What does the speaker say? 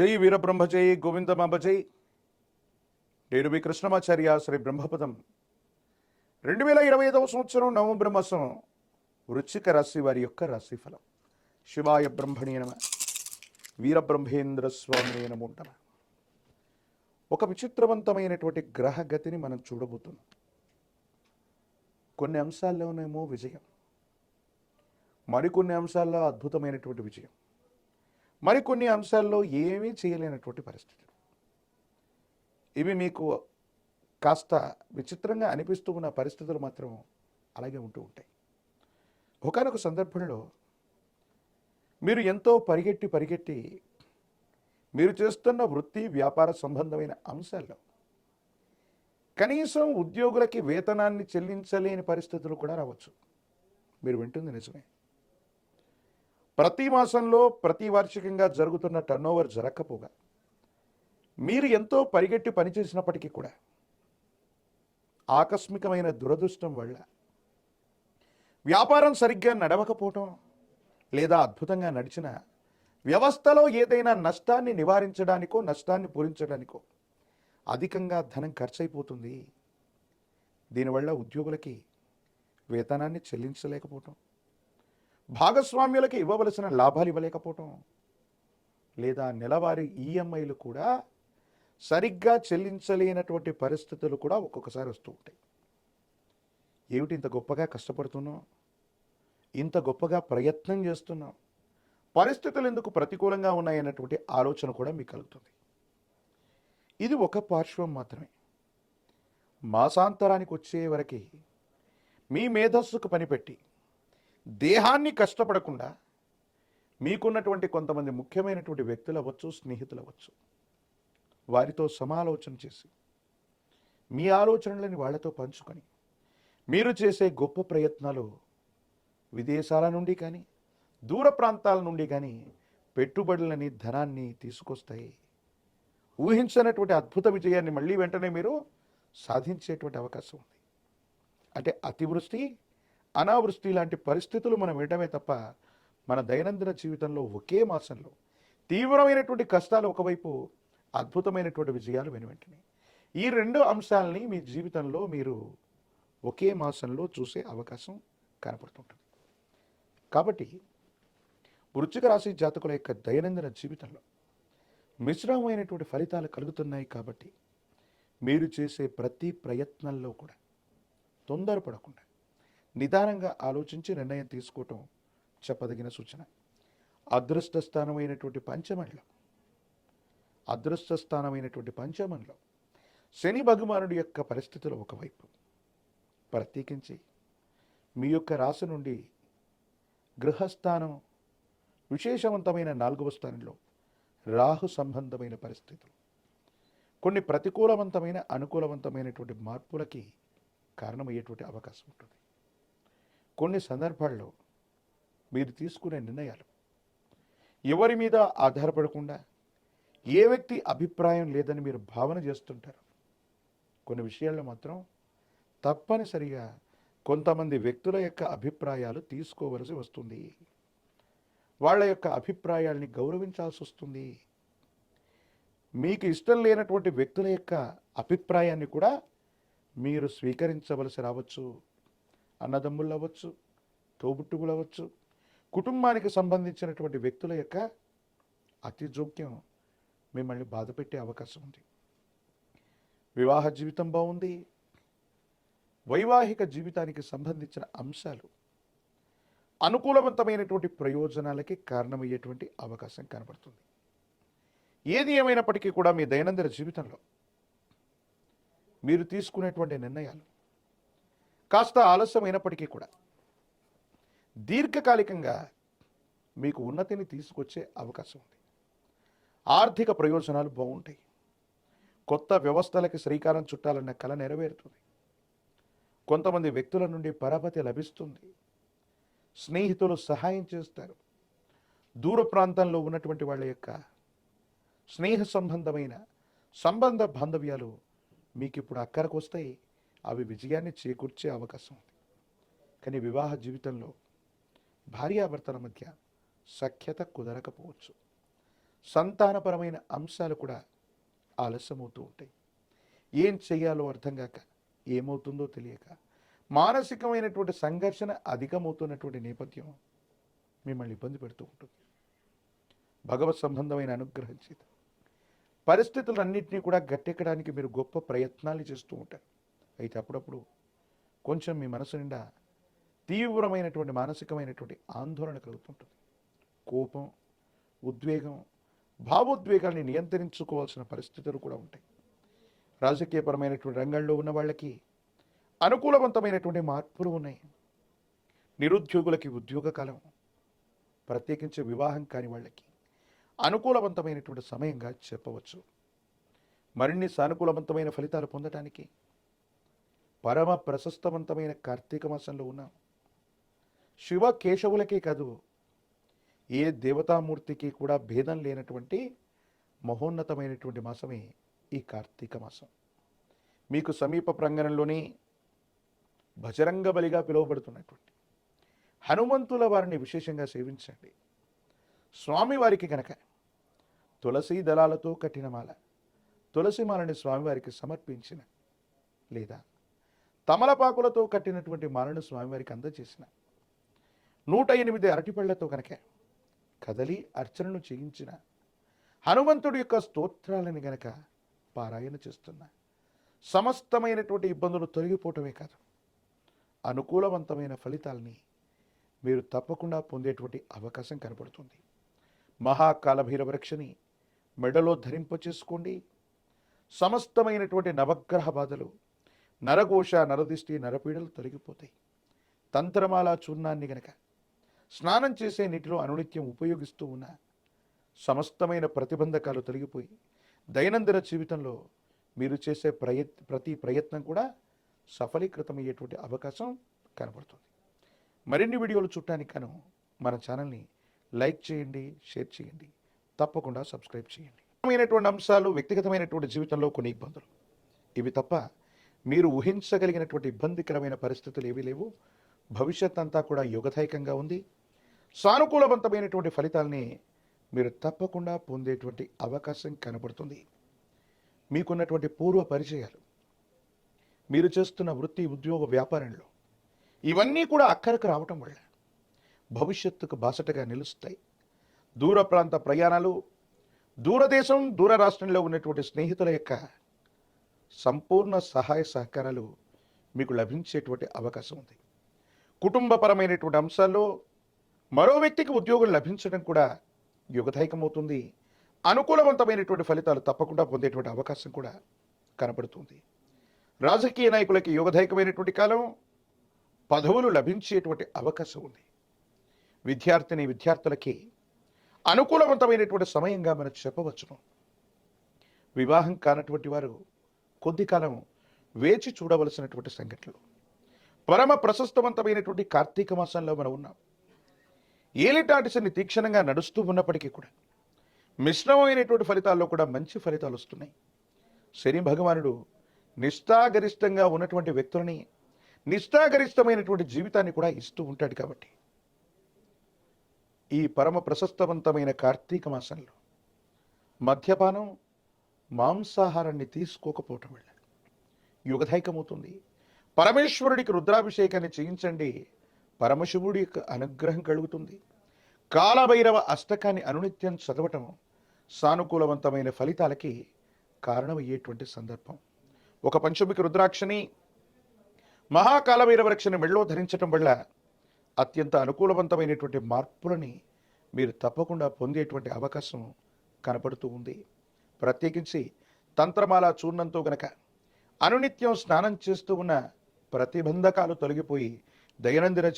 జై వీరబ్రహ్మజై గోవిందమాంబజై నేను మీ కృష్ణమాచార్య శ్రీ బ్రహ్మపదం. రెండు వేల ఇరవై ఐదవ సంవత్సరం నవంబర్ మాసం వృచ్చిక రాశి వారి యొక్క రాశిఫలం శివాయ బ్రహ్మణి నమ. వీరబ్రహ్మేంద్ర స్వామి నమో నమ. ఒక విచిత్రవంతమైనటువంటి గ్రహగతిని మనం చూడబోతున్నాం. కొన్ని అంశాల్లోనేమో విజయం. మరికొన్ని అంశాల్లో అద్భుతమైనటువంటి విజయం. మరికొన్ని అంశాల్లో ఏమీ చేయలేనటువంటి పరిస్థితులు. ఇవి మీకు కాస్త విచిత్రంగా అనిపిస్తూ ఉన్న పరిస్థితులు మాత్రం అలాగే ఉంటూ ఉంటాయి. ఒకనొక సందర్భంలో మీరు ఎంతో పరిగెట్టి పరిగెట్టి మీరు చేస్తున్న వృత్తి వ్యాపార సంబంధమైన అంశాల్లో కనీసం ఉద్యోగులకి వేతనాన్ని చెల్లించలేని పరిస్థితులు కూడా రావచ్చు. మీరు వింటుంది నిజమే. ప్రతి మాసంలో ప్రతి వార్షికంగా జరుగుతున్న టర్నోవర్ జరగకపోగా మీరు ఎంతో పరిగెట్టి పనిచేసినప్పటికీ కూడా ఆకస్మికమైన దురదృష్టం వల్ల వ్యాపారం సరిగ్గా నడవకపోవటం లేదా అద్భుతంగా నడిచిన వ్యవస్థలో ఏదైనా నష్టాన్ని నివారించడానికో నష్టాన్ని పూరించడానికో అధికంగా ధనం ఖర్చయిపోతుంది దీనివల్ల ఉద్యోగులకి వేతనాన్ని చెల్లించలేకపోవటం. భాగస్వామ్యులకు ఇవ్వవలసిన లాభాలు ఇవ్వలేకపోవటం. లేదా నెలవారీ ఈఎంఐలు కూడా సరిగ్గా చెల్లించలేనటువంటి పరిస్థితులు కూడా ఒక్కొక్కసారి వస్తూ ఉంటాయి. ఏమిటి ఇంత గొప్పగా కష్టపడుతున్నాం ఇంత గొప్పగా ప్రయత్నం చేస్తున్నాం పరిస్థితులు ఎందుకు ప్రతికూలంగా ఉన్నాయన్నటువంటి ఆలోచన కూడా మీకు కలుగుతుంది. ఇది ఒక పార్శ్వం మాత్రమే. మాసాంతరానికి వచ్చే వరకు మీ మేధస్సుకు పనిపెట్టి దేహాన్ని కష్టపడకుండా మీకున్నటువంటి కొంతమంది ముఖ్యమైనటువంటి వ్యక్తులు అవ్వచ్చు స్నేహితులు అవ్వచ్చు. వారితో సమాలోచన చేసి మీ ఆలోచనలని వాళ్ళతో పంచుకొని మీరు చేసే గొప్ప ప్రయత్నాలు విదేశాల నుండి కానీ దూర ప్రాంతాల నుండి కానీ పెట్టుబడులని ధనాన్ని తీసుకొస్తాయి. ఊహించనటువంటి అద్భుత విజయాన్ని మళ్ళీ వెంటనే మీరు సాధించేటువంటి అవకాశం ఉంది. అంటే అతివృష్టి అనావృష్టి లాంటి పరిస్థితులు మనం వినడమే తప్ప మన దైనందిన జీవితంలో ఒకే మాసంలో తీవ్రమైనటువంటి కష్టాలు ఒకవైపు అద్భుతమైనటువంటి విజయాలు వెను వెంటనే. ఈ రెండు అంశాలని మీ జీవితంలో మీరు ఒకే మాసంలో చూసే అవకాశం కనపడుతుంటుంది. కాబట్టి వృశ్చిక రాశి జాతకుల యొక్క దైనందిన జీవితంలో మిశ్రమైనటువంటి ఫలితాలు కలుగుతున్నాయి కాబట్టి మీరు చేసే ప్రతి ప్రయత్నంలో కూడా తొందరపడకుండా నిదానంగా ఆలోచించి నిర్ణయం తీసుకోవటం చెప్పదగిన సూచన. అదృష్ట స్థానమైనటువంటి పంచమంలో అదృష్ట స్థానమైనటువంటి పంచమంలో శని భగవానుడి యొక్క పరిస్థితులు ఒకవైపు. ప్రత్యేకించి మీ యొక్క రాశి నుండి గృహస్థానం విశేషవంతమైన నాలుగవ స్థానంలో రాహు సంబంధమైన పరిస్థితులు. కొన్ని ప్రతికూలవంతమైన అనుకూలవంతమైనటువంటి మార్పులకి కారణమయ్యేటువంటి అవకాశం ఉంటుంది. కొన్ని సందర్భాల్లో మీరు తీసుకునే నిర్ణయాలు. ఎవరి మీద ఆధారపడకుండా ఏ వ్యక్తి అభిప్రాయం లేదని మీరు భావన చేస్తుంటారు? కొన్ని విషయాల్లో మాత్రం తప్పనిసరిగా కొంతమంది వ్యక్తుల యొక్క అభిప్రాయాలు తీసుకోవలసి వస్తుంది. వాళ్ళ యొక్క అభిప్రాయాల్ని గౌరవించాల్సి వస్తుంది. మీకు ఇష్టం లేనటువంటి వ్యక్తుల యొక్క అభిప్రాయాన్ని కూడా మీరు స్వీకరించవలసి రావచ్చు. అన్నదమ్ములు అవ్వచ్చు తోబుట్టువులు అవ్వచ్చు కుటుంబానికి సంబంధించినటువంటి వ్యక్తుల యొక్క అతి జోక్యం మిమ్మల్ని బాధపెట్టే అవకాశం ఉంది. వివాహ జీవితం బాగుంది. వైవాహిక జీవితానికి సంబంధించిన అంశాలు అనుకూలవంతమైనటువంటి ప్రయోజనాలకి కారణమయ్యేటువంటి అవకాశం కనబడుతుంది. ఏది ఏమైనప్పటికీ కూడా మీ దైనందిన జీవితంలో మీరు తీసుకునేటువంటి నిర్ణయాలు కాస్త ఆలస్యమైనప్పటికీ కూడా దీర్ఘకాలికంగా మీకు ఉన్నతిని తీసుకొచ్చే అవకాశం ఉంది. ఆర్థిక ప్రయోజనాలు బాగుంటాయి. కొత్త వ్యవస్థలకి శ్రీకారం చుట్టాలన్న కళ నెరవేరుతుంది. కొంతమంది వ్యక్తుల నుండి పరపతి లభిస్తుంది. స్నేహితులు సహాయం చేస్తారు. దూర ప్రాంతంలో ఉన్నటువంటి వాళ్ళ యొక్క స్నేహ సంబంధమైన సంబంధ బాంధవ్యాలు మీకు ఇప్పుడు అక్కరకు వస్తాయి. అవి విజయాన్ని చేకూర్చే అవకాశం ఉంది. కానీ వివాహ జీవితంలో భార్యాభర్తల మధ్య సఖ్యత కుదరకపోవచ్చు. సంతానపరమైన అంశాలు కూడా ఆలస్యమవుతూ ఉంటాయి. ఏం చేయాలో అర్థం కాక ఏమవుతుందో తెలియక మానసికమైనటువంటి సంఘర్షణ అధికమవుతున్నటువంటి నేపథ్యం మిమ్మల్ని ఇబ్బంది పెడుతూ ఉంటుంది. భగవత్ సంబంధమైన అనుగ్రహం చేత పరిస్థితులన్నింటినీ కూడా గట్టెక్కడానికి మీరు గొప్ప ప్రయత్నాలు చేస్తూ ఉంటారు. అయితే అప్పుడప్పుడు కొంచెం మీ మనసు నిండా తీవ్రమైనటువంటి మానసికమైనటువంటి ఆందోళన కలుగుతుంటుంది. కోపం ఉద్వేగం భావోద్వేగాల్ని నియంత్రించుకోవాల్సిన పరిస్థితులు కూడా ఉంటాయి. రాజకీయపరమైనటువంటి రంగంలో ఉన్న వాళ్ళకి అనుకూలవంతమైనటువంటి మార్పులు ఉన్నాయి. నిరుద్యోగులకి ఉద్యోగ కాలం ప్రత్యేకించి వివాహం కాని వాళ్ళకి అనుకూలవంతమైనటువంటి సమయంగా చెప్పవచ్చు. మరిన్ని సానుకూలవంతమైన ఫలితాలు పొందటానికి పరమ ప్రశస్తవంతమైన కార్తీక మాసంలో ఉన్నాం. శివ కేశవులకే కాదు ఏ దేవతామూర్తికి కూడా భేదం లేనటువంటి మహోన్నతమైనటువంటి మాసమే ఈ కార్తీక మాసం. మీకు సమీప ప్రాంగణంలోని భజరంగ బలిగా పిలువబడుతున్నటువంటి హనుమంతుల వారిని విశేషంగా సేవించండి. స్వామివారికి కనుక తులసి దళాలతో కట్టిన మాల తులసి మాలని స్వామివారికి సమర్పించిన లేదా తమలపాకులతో కట్టినటువంటి మాలను స్వామివారికి అందజేసిన. నూట ఎనిమిది అరటిపళ్ళతో కనుక కదలి అర్చనను చేయించిన. హనుమంతుడి యొక్క స్తోత్రాలని గనక పారాయణ చేస్తున్న. సమస్తమైనటువంటి ఇబ్బందులు తొలగిపోవటమే కాదు. అనుకూలవంతమైన ఫలితాలని మీరు తప్పకుండా పొందేటువంటి అవకాశం కనపడుతుంది మహాకాల వృక్షని మెడలో ధరింపచేసుకోండి. సమస్తమైనటువంటి నవగ్రహ బాధలు నరఘోష నరదిష్టి నరపీడలు తొలగిపోతాయి. తంత్రమాల చూర్ణాన్ని గనక స్నానం చేసే నీటిలో అనునిత్యం ఉపయోగిస్తూ ఉన్న సమస్తమైన ప్రతిబంధకాలు తొలగిపోయి దైనందిన జీవితంలో మీరు చేసే ప్రయత్ ప్రతి ప్రయత్నం కూడా సఫలీకృతమయ్యేటువంటి అవకాశం కనబడుతుంది. మరిన్ని వీడియోలు చూడటానికి గాను మన ఛానల్ని లైక్ చేయండి షేర్ చేయండి తప్పకుండా సబ్స్క్రైబ్ చేయండి. ముఖ్యమైనటువంటి అంశాలు వ్యక్తిగతమైనటువంటి జీవితంలో కొన్ని ఇబ్బందులు. ఇవి తప్ప మీరు ఊహించగలిగినటువంటి ఇబ్బందికరమైన పరిస్థితులు ఏవీ లేవు. భవిష్యత్ అంతా కూడా యుగదాయకంగా ఉంది. సానుకూలవంతమైనటువంటి ఫలితాల్ని మీరు తప్పకుండా పొందేటువంటి అవకాశం కనబడుతుంది. మీకున్నటువంటి పూర్వ పరిచయాలు మీరు చేస్తున్న వృత్తి ఉద్యోగ వ్యాపారంలో ఇవన్నీ కూడా అక్కరకు రావటం వల్ల భవిష్యత్తుకు బాసటగా నిలుస్తాయి. దూర ప్రాంత ప్రయాణాలు దూరదేశం దూర రాష్ట్రంలో ఉన్నటువంటి స్నేహితుల యొక్క సంపూర్ణ సహాయ సహకారాలు మీకు లభించేటువంటి అవకాశం ఉంది. కుటుంబపరమైనటువంటి అంశాల్లో మరో వ్యక్తికి ఉద్యోగం లభించడం కూడా యుగదాయకమవుతుంది. అనుకూలవంతమైనటువంటి ఫలితాలు తప్పకుండా పొందేటువంటి అవకాశం కూడా కనబడుతుంది. రాజకీయ నాయకులకి యుగదాయకమైనటువంటి కాలం పదవులు లభించేటువంటి అవకాశం ఉంది. విద్యార్థిని విద్యార్థులకి అనుకూలవంతమైనటువంటి సమయంగా మనం చెప్పవచ్చును. వివాహం కానటువంటి వారు కొద్ది కాలం వేచి చూడవలసినటువంటి సంఘటనలు. పరమ ప్రశస్తవంతమైనటువంటి కార్తీక మాసంలో మనం ఉన్నాం. ఏలిటాటిసని తీక్షణంగా నడుస్తూ ఉన్నప్పటికీ కూడా మిశ్రమమైనటువంటి ఫలితాల్లో కూడా మంచి ఫలితాలు వస్తున్నాయి. శని భగవానుడు నిష్ఠాగరిష్టంగా ఉన్నటువంటి వ్యక్తులని నిష్ఠాగరిష్టమైనటువంటి జీవితాన్ని కూడా ఇస్తూ ఉంటాడు కాబట్టి ఈ పరమ ప్రశస్తవంతమైన కార్తీక మాసంలో మద్యపానం మాంసాహారాన్ని తీసుకోకపోవటం వల్ల యుగధైకమవుతుంది. పరమేశ్వరుడికి రుద్రాభిషేకాన్ని చేయించండి. పరమశివుడి యొక్క అనుగ్రహం కలుగుతుంది. కాలభైరవ అష్టకాన్ని అనునిత్యం చదవటం సానుకూలవంతమైన ఫలితాలకి కారణమయ్యేటువంటి సందర్భం. ఒక పంచమికి రుద్రాక్షని మహాకాలభైరవ రక్షని మెళ్ళో ధరించటం వల్ల అత్యంత అనుకూలవంతమైనటువంటి మార్పులని మీరు తప్పకుండా పొందేటువంటి అవకాశం కనపడుతూ ఉంది. ప్రత్యేకించి తంత్రమాల చూర్ణంతో గనక అనునిత్యం స్నానం చేస్తూ ఉన్న ప్రతిబంధకాలు తొలగిపోయి దైనందిన